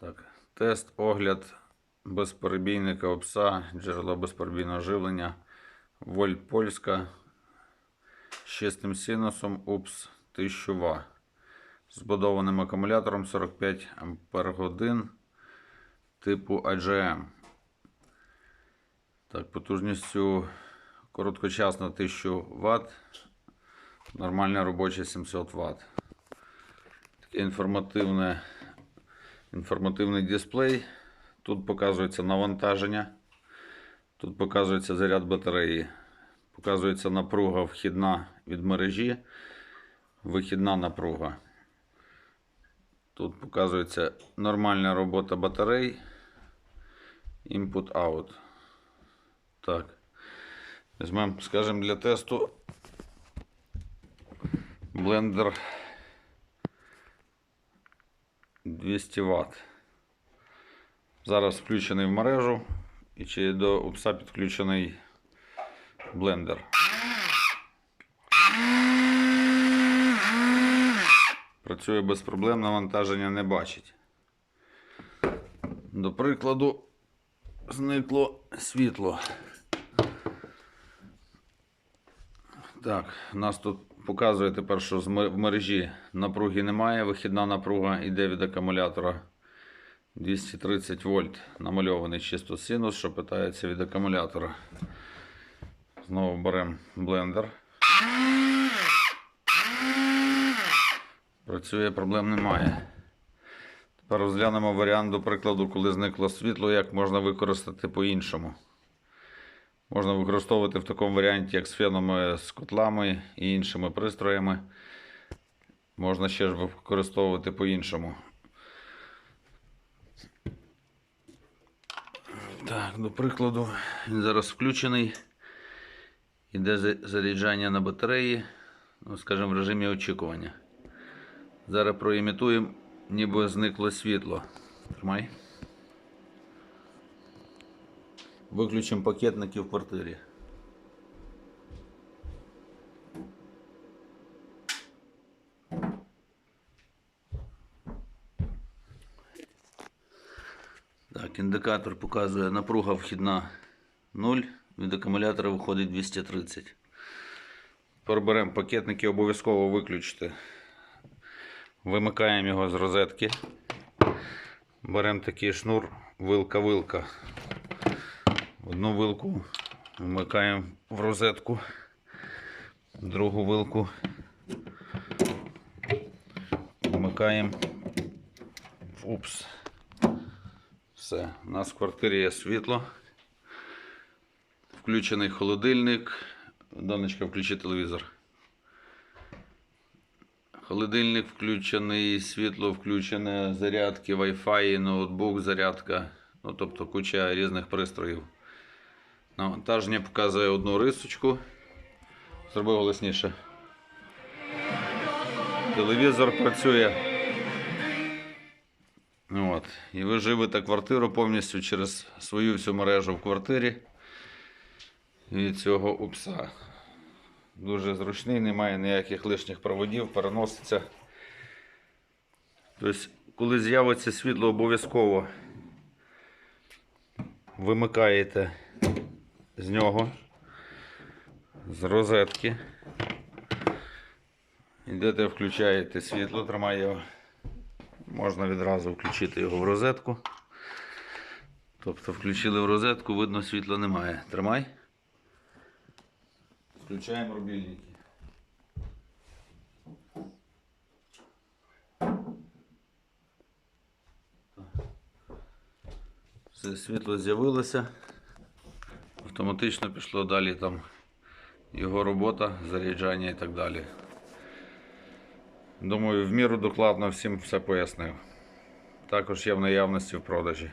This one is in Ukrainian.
Так, тест, огляд безперебійника ОПСА, джерело безперебійного живлення, вольт польська з чистим синусом УПС 1000 Ва. Збудованим акумулятором 45 Ампер типу AGM. Так, потужністю короткочасно 1000 Вт, нормальна робоча 700 Вт. Таке інформативне інформативний дисплей. Тут показується навантаження. Тут показується заряд батареї. Показується напруга вхідна від мережі, вихідна напруга. Тут показується нормальна робота батарей. Input-out. Так. Візьмемо, скажімо, для тесту блендер 200 Вт. Зараз включений в мережу і чи до упса підключений блендер. Працює без проблем, навантаження не бачить. До прикладу, зникло світло. Так, у нас тут показує тепер, що в мережі напруги немає. Вихідна напруга йде від акумулятора 230 вольт. Намальований чисто синус, що питається від акумулятора. Знову беремо блендер. Працює, проблем немає. Тепер розглянемо варіант, до прикладу, коли зникло світло, як можна використати по-іншому. Можна використовувати в такому варіанті, як з фенами, з котлами і іншими пристроями. Можна ще ж використовувати по-іншому. Так, до прикладу, він зараз включений. Іде заряджання на батареї, ну, скажімо, в режимі очікування. Зараз проімітуємо, ніби зникло світло. Тримай. Виключимо пакетники в квартирі. Так, індикатор показує напруга вхідна 0, від акумулятора виходить 230. Тепер беремо пакетники, обов'язково виключити. Вимикаємо його з розетки. Беремо такий шнур, вилка-вилка. Одну вилку вмикаємо в розетку, другу вилку вмикаємо упс. Все, у нас в квартирі є світло. Включений холодильник. Донечка, включи телевізор. Холодильник включений, світло включене, зарядки, Wi-Fi, ноутбук, зарядка. Ну, тобто куча різних пристроїв. Навантаження показує одну рисочку. Зроби голосніше. Телевізор працює. От. І ви живете квартиру повністю через свою всю мережу в квартирі від цього упса. Дуже зручний, немає ніяких лишніх проводів, переноситься. Тобто, коли з'явиться світло, обов'язково вимикаєте з нього, з розетки. Йдете, включаєте світло, тримає його. Можна відразу включити його в розетку. Тобто включили в розетку, видно, світла немає. Тримай. Включаємо рубільники. Все, світло з'явилося. Автоматично пішло далі там його робота, заряджання і так далі. Думаю, в міру докладно всім все пояснив. Також є в наявності в продажі.